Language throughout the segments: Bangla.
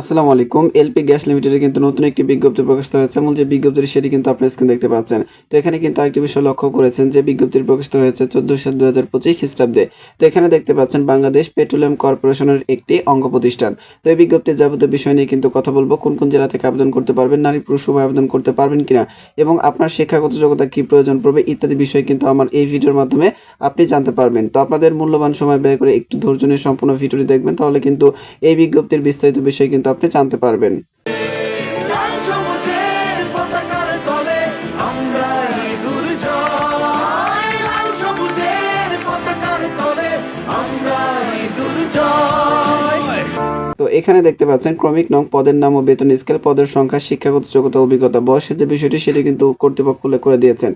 আসসালামু আলাইকুম। এলপি গ্যাস লিমিটেডের কিন্তু নতুন একটি বিজ্ঞপ্তি প্রকাশিত হয়েছে। মূল যে বিজ্ঞপ্তির সেটি কিন্তু আপনার স্ক্রিন দেখতে পাচ্ছেন। তো এখানে কিন্তু আরেকটি বিষয় লক্ষ্য করেছেন যে বিজ্ঞপ্তির প্রকাশিত হয়েছে চোদ্দ সাত দু হাজার পঁচিশ খ্রিস্টাব্দে। তো এখানে দেখতে পাচ্ছেন বাংলাদেশ পেট্রোলিয়াম কর্পোরেশনের একটি অঙ্গ প্রতিষ্ঠান তো এই বিজ্ঞপ্তির যাবতীয় বিষয় নিয়ে কিন্তু কথা বলব। কোন কোন জেলা থেকে আবেদন করতে পারবেন, নারী পুরুষ উভয় আবেদন করতে পারবেন কিনা এবং আপনার শিক্ষাগত যোগ্যতা কি প্রয়োজন পড়বে ইত্যাদি বিষয় কিন্তু আমার এই ভিডিওর মাধ্যমে আপনি জানতে পারবেন। তো আপনাদের মূল্যবান সময় ব্যয় করে একটু ধৈর্য নিয়ে সম্পূর্ণ ভিডিওটি দেখবেন। তাহলে কিন্তু এই বিজ্ঞপ্তির বিস্তারিত বিষয় কিন্তু আপনি জানতে পারবেন। এখানে দেখতে পাচ্ছেন, ক্রমিক নং পদের নাম ও বেতন স্কেল পদের সংখ্যা, শিক্ষাগত যোগ্যতা, অভিজ্ঞতা বয়সের যে বিষয়টি সেটি কিন্তু কর্তৃপক্ষ উল্লেখ করে দিয়েছেন।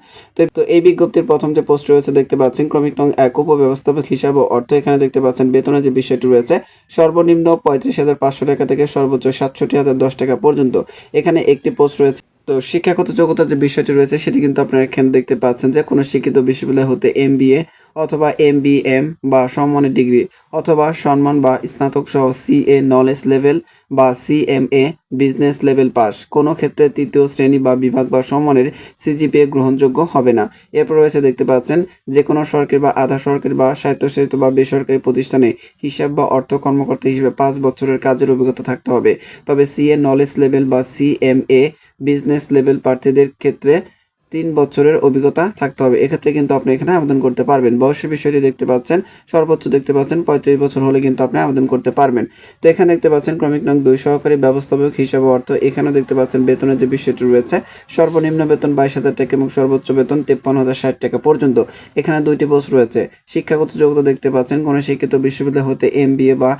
তো এই বিজ্ঞপ্তির প্রথম যে পোস্ট রয়েছে দেখতে পাচ্ছেন, ক্রমিক নং এক, উপব্যবস্থাপক হিসাব ও অর্থ। এখানে দেখতে পাচ্ছেন, বেতনের যে বিষয়টি রয়েছে, সর্বনিম্ন পঁয়ত্রিশ হাজার পাঁচশো টাকা থেকে সর্বোচ্চ সাতষট্টি হাজার দশ টাকা পর্যন্ত। এখানে একটি পোস্ট রয়েছে তো শিক্ষাগত যোগ্যতার যে বিষয়টি রয়েছে, সেটি কিন্তু আপনারা এখানে দেখতে পাচ্ছেন যে কোনো শিক্ষিত বিশ্ববিদ্যালয় হতে এম অথবা এম বা সম্মানের ডিগ্রি অথবা সম্মান বা স্নাতক সহ সিএ নলেজ লেভেল বা সিএমএ বিজনেস লেভেল পাস কোনো ক্ষেত্রে তৃতীয় শ্রেণি বা বিভাগ বা সম্মানের সিজিপিএ গ্রহণযোগ্য হবে না। এরপর রয়েছে দেখতে পাচ্ছেন যে কোনো সরকারি বা আধা সরকারি বা স্বায়ত্তশাসিত বা বেসরকারি প্রতিষ্ঠানে হিসাব বা অর্থ কর্মকর্তা হিসেবে পাঁচ বছরের কাজের অভিজ্ঞতা থাকতে হবে। তবে সিএ নলেজ লেভেল বা সিএমএ বিজনেস লেভেল প্রার্থীদের ক্ষেত্রে তিন বছরের অভিজ্ঞতা থাকতে হবে। এক্ষেত্রে কিন্তু আপনি এখানে আবেদন করতে পারবেন। বয়সের বিষয়টি দেখতে পাচ্ছেন, সর্বোচ্চ দেখতে পাচ্ছেন, পঁয়ত্রিশ বছর হলে কিন্তু আপনি আবেদন করতে পারবেন। তো এখানে দেখতে পাচ্ছেন, ক্রমিক নং দুই, সহকারী ব্যবস্থাপক হিসাবে অর্থ। এখানে দেখতে পাচ্ছেন, বেতনের যে বিষয়টি রয়েছে, সর্বনিম্ন বেতন বাইশ হাজার টাকা এবং সর্বোচ্চ বেতন তেপ্পান্ন হাজার ষাট টাকা পর্যন্ত। এখানে দুইটি পোস্ট রয়েছে। শিক্ষাগত যোগ্যতা দেখতে পাচ্ছেন, কোনো শিক্ষিত বিশ্ববিদ্যালয় হতে এম বা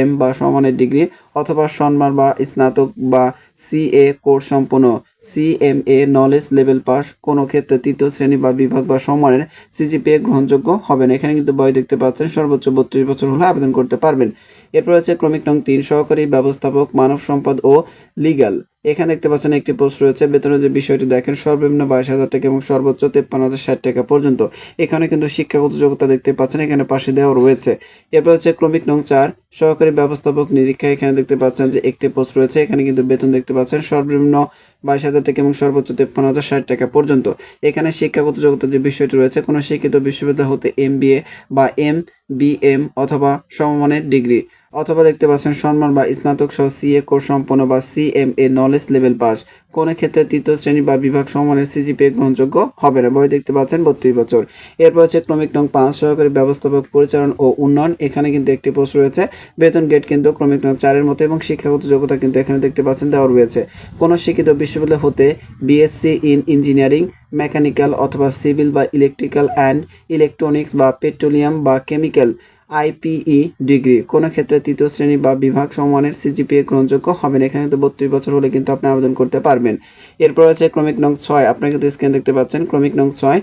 এম বা সমানের ডিগ্রি অথবা সম্মান বা স্নাতক বা সিএ কোর্স সম্পন্ন। সিএমএ নলেজ লেভেল পাস কোনো ক্ষেত্রে তৃতীয় শ্রেণি বা বিভাগ বা সম্মানের সিজিপিএ গ্রহণযোগ্য হবে না। এখানে কিন্তু বয় দেখতে পাচ্ছেন, সর্বোচ্চ বত্রিশ বছর হলে আবেদন করতে পারবেন। এরপর আছে ক্রমিক নং তিন, সহকারী ব্যবস্থাপক, মানব সম্পদ ও লিগ্যাল এখানে দেখতে পাচ্ছেন একটি পোস্ট রয়েছে। বেতনের যে বিষয়টি দেখেন, সর্বনিম্ন বাইশ হাজার টাকা এবং সর্বোচ্চ তেপ্পান্ন হাজার ষাট টাকা পর্যন্ত। এখানে কিন্তু শিক্ষাগত যোগ্যতা দেখতে পাচ্ছেন, এখানে পাশে দেওয়া রয়েছে। এরপর হচ্ছে ক্রমিক নং চার, সহকারী ব্যবস্থাপক নিরীক্ষা। এখানে দেখতে পাচ্ছেন যে একটি পোস্ট রয়েছে, এখানে কিন্তু বেতন দেখতে পাচ্ছেন, সর্বনিম্ন বাইশ হাজার টাকা এবং সর্বোচ্চ তেপ্পান্ন হাজার ষাট টাকা পর্যন্ত। এখানে শিক্ষাগত যোগ্যতার যে বিষয়টি রয়েছে, কোনো শিক্ষিত বিশ্ববিদ্যালয় হতে এম বা এম বিএম অথবা সমমানের ডিগ্রি। অথবা দেখতে পাচ্ছেন সম্মান বা স্নাতক সহ সিএ কোর্স সম্পন্ন বা সিএমএ নলেজ লেভেল পাস কোনো ক্ষেত্রে তৃতীয় শ্রেণি বা বিভাগ সমমানের সিজিপিএ গ্রহণযোগ্য হবে না। বই দেখতে পাচ্ছেন বত্রিশ বছর। এরপর হচ্ছে ক্রমিক নং পাঁচ, সহকারী ব্যবস্থাপক পরিচালন ও উন্নয়ন। এখানে কিন্তু একটি পোস্ট রয়েছে। বেতন গেট কিন্তু ক্রমিক নং চারের মতো এবং শিক্ষাগত যোগ্যতা কিন্তু এখানে দেখতে পাচ্ছেন দেওয়া রয়েছে। কোনো শিক্ষিত বিশ্ববিদ্যালয় হতে বিএসসি ইন ইঞ্জিনিয়ারিং মেকানিক্যাল অথবা সিভিল বা ইলেকট্রিক্যাল অ্যান্ড ইলেকট্রনিক্স বা পেট্রোলিয়াম বা কেমিক্যাল আইপিই ডিগ্রি। কোনো ক্ষেত্রে তৃতীয় শ্রেণি বা বিভাগ সম্মানের সিজিপিএ গ্রহণযোগ্য হবে না। এখানে তো বত্রিশ বছর হলে কিন্তু আপনি আবেদন করতে পারবেন। এরপর আছে ক্রমিক নং ছয়। আপনারা কিন্তু স্ক্রিন দেখতে পাচ্ছেন ক্রমিক নং ছয়।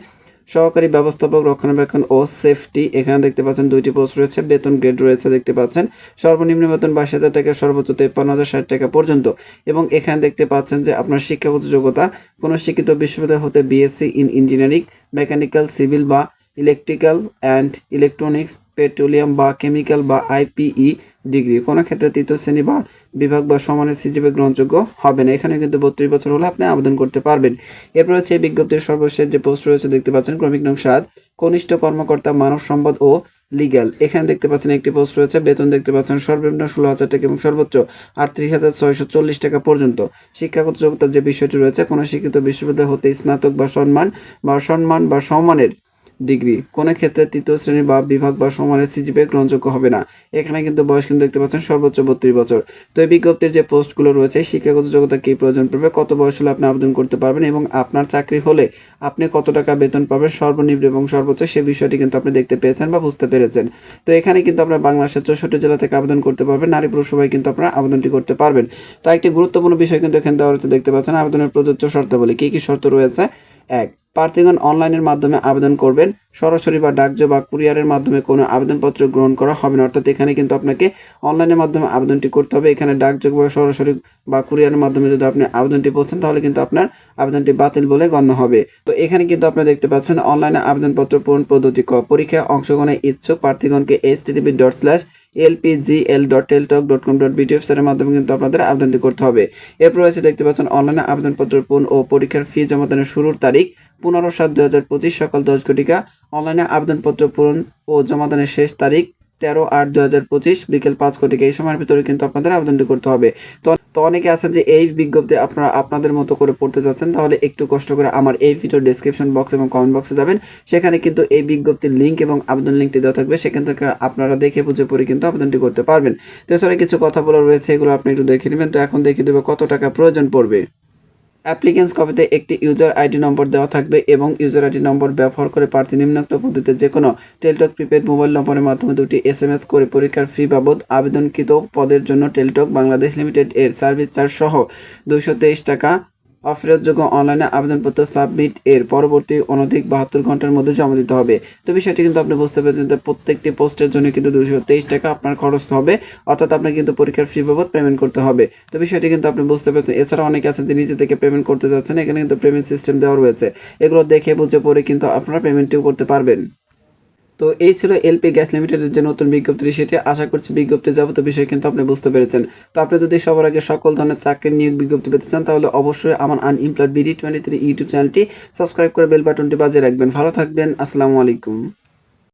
সহকারী ব্যবস্থাপক, রক্ষণাবেক্ষণ ও সেফটি এখানে দেখতে পাচ্ছেন দুইটি পোস্ট রয়েছে। বেতন গ্রেড রয়েছে দেখতে পাচ্ছেন। সর্বনিম্ন বেতন বাইশ হাজার টাকা, সর্বোচ্চ তেপ্পান্ন হাজার ষাট টাকা পর্যন্ত। এবং এখানে দেখতে পাচ্ছেন যে আপনার শিক্ষাগত যোগ্যতা, কোনো শিক্ষিত বিশ্ববিদ্যালয় হতে BSc in engineering mechanical civil বা ইলেকট্রিক্যাল অ্যান্ড ইলেকট্রনিক্স, পেট্রোলিয়াম বা কেমিক্যাল বা আইপিই ডিগ্রি। কোনো ক্ষেত্রে তৃতীয় শ্রেণি বা বিভাগ বা সমানের সিজিপি গ্রহণযোগ্য হবে না। এখানে কিন্তু বত্রিশ বছর হলে আপনি আবেদন করতে পারবেন। এরপর হচ্ছে এই বিজ্ঞপ্তির সর্বশেষ যে পোস্ট রয়েছে, দেখতে পাচ্ছেন ক্রমিক নং সাত কনিষ্ঠ কর্মকর্তা, মানব সম্পদ ও লিগ্যাল। এখানে দেখতে পাচ্ছেন একটি পোস্ট রয়েছে, বেতন দেখতে পাচ্ছেন সর্বনিম্ন ষোলো হাজার টাকা এবং সর্বোচ্চ আটত্রিশ হাজার ছয়শো চল্লিশ টাকা পর্যন্ত। শিক্ষাগত যোগ্যতার যে বিষয়টি রয়েছে, কোনো শিক্ষিত বিশ্ববিদ্যালয় হতে স্নাতক বা সম্মান বা সম্মান বা সম্মানের ডিগ্রি। কোনো ক্ষেত্রে তৃতীয় শ্রেণি বা বিভাগ বা সমানের সিজিপে গ্রহণযোগ্য হবে না। এখানে কিন্তু বয়স কিন্তু দেখতে পাচ্ছেন সর্বোচ্চ বত্রিশ বছর। তো এই বিজ্ঞপ্তির যে পোস্টগুলো রয়েছে শিক্ষাগত যোগ্যতা কী প্রয়োজন পড়বে, কত বয়স হলে আপনি আবেদন করতে পারবেন এবং আপনার চাকরি হলে আপনি কত টাকা বেতন পাবেন, সর্বনিম্ন এবং সর্বোচ্চ সে বিষয়টি কিন্তু আপনি দেখতে পেয়েছেন বা বুঝতে পেরেছেন। তো এখানে কিন্তু আপনার বাংলাদেশের চৌষট্টি জেলা থেকে আবেদন করতে পারবেন, নারী পুরুষ সবাই কিন্তু আপনারা আবেদনটি করতে পারবেন। তো একটি গুরুত্বপূর্ণ বিষয় কিন্তু এখানে দেওয়া রয়েছে, দেখতে পাচ্ছেন আবেদনের প্রযোজ্য শর্তাবলী। কী কী শর্ত রয়েছে? এক প্রার্থীগণ অনলাইনের মাধ্যমে আবেদন করবেন। সরাসরি বা ডাকজো বা কুরিয়ারের মাধ্যমে কোনো আবেদনপত্র গ্রহণ করা হবে না। অর্থাৎ এখানে কিন্তু আপনাকে অনলাইনের মাধ্যমে আবেদনটি করতে হবে। এখানে ডাকযোগ বা সরাসরি বা কুরিয়ারের মাধ্যমে যদি আপনি আবেদনটি পৌঁছান, তাহলে কিন্তু আপনার আবেদনটি বাতিল বলে গণ্য হবে। তো এখানে কিন্তু আপনি দেখতে পাচ্ছেন, অনলাইনে আবেদনপত্র পূরণ পদ্ধতি ক পরীক্ষায় অংশগ্রহণের ইচ্ছুক প্রার্থীগণকে H TV dot slash LPGL dot dot com dot মাধ্যমে কিন্তু আপনাদের আবেদনটি করতে হবে। এরপর রয়েছে দেখতে পাচ্ছেন, অনলাইনে আবেদনপত্র পূরণ ও পরীক্ষার ফি জমা জমাদানের শুরুর তারিখ পনেরো সাত দু হাজার পঁচিশ সকাল দশ ঘটিকা। অনলাইনে আবেদনপত্র পূরণ ও জমা জমাদানের শেষ তারিখ তেরো আট দু হাজার পঁচিশ বিকেল পাঁচ ঘটিকা এই সময়ের ভিতরে কিন্তু আপনাদের আবেদনটি করতে হবে। তো তো অনেকে আছেন যে এই বিজ্ঞপ্তি আপনারা আপনাদের মতো করে পড়তে চাচ্ছেন, তাহলে একটু কষ্ট করে আমার এই ভিডিও ডেসক্রিপশন বক্স এবং কমেন্ট বক্সে যাবেন। সেখানে কিন্তু এই বিজ্ঞপ্তির লিঙ্ক এবং আবেদন লিঙ্কটি দেওয়া থাকবে, সেখান থেকে আপনারা দেখে বুঝে পড়ে কিন্তু আবেদনটি করতে পারবেন। তো এছাড়া কিছু কথা বলা রয়েছে, এগুলো আপনি একটু দেখে নেবেন। তো এখন দেখে দেবে কত টাকা প্রয়োজন পড়বে। অ্যাপ্লিকেন্স কপিতে একটি ইউজার আইডি নম্বর দেওয়া থাকবে এবং ইউজার আইডি নম্বর ব্যবহার করে প্রার্থী নিম্নোক্ত পদ্ধতিতে যে কোনো টেলটক প্রিপেড মোবাইল নম্বরের মাধ্যমে দুটি এস এম এস করে পরীক্ষার ফি বাবদ আবেদনকৃত পদের জন্য টেলটক বাংলাদেশ লিমিটেড এর সার্ভিস চার্জ সহ দুইশো তেইশ টাকা অফেরতযোগ্য অনলাইনে আবেদনপত্র সাবমিট এর পরবর্তী অনধিক বাহাত্তর ঘণ্টার মধ্যে জমা দিতে হবে। তো বিষয়টি কিন্তু আপনি বুঝতে পেরেছেন যে প্রত্যেকটি পোস্টের জন্য কিন্তু দুশো তেইশ টাকা আপনার খরচ হবে, অর্থাৎ আপনাকে কিন্তু পরীক্ষার ফি বাবদ পেমেন্ট করতে হবে। তো বিষয়টি কিন্তু আপনি বুঝতে পেরেছেন। এছাড়া অনেকে আছেন যে নিজে থেকে পেমেন্ট করতে যাচ্ছেন, এখানে কিন্তু পেমেন্ট সিস্টেম দেওয়া রয়েছে। এগুলো দেখে বুঝে পড়ে কিন্তু আপনারা পেমেন্টটিও করতে পারবেন। তো এই ছিল এলপি গ্যাস লিমিটেডের যে নতুন বিজ্ঞপ্তি, সেটি আশা করছি বিজ্ঞপ্তি যাবতীয় বিষয় কিন্তু আপনি বুঝতে পেরেছেন। তো আপনি যদি সবার আগে সকল ধরনের চাকরির নিয়োগ বিজ্ঞপ্তি পেতে চান, তাহলে অবশ্যই আমার unemployed BD twenty three YouTube চ্যানেলটি সাবস্ক্রাইব করে বেল বাটনটি বাজিয়ে রাখবেন। ভালো থাকবেন, আসসালামু আলাইকুম।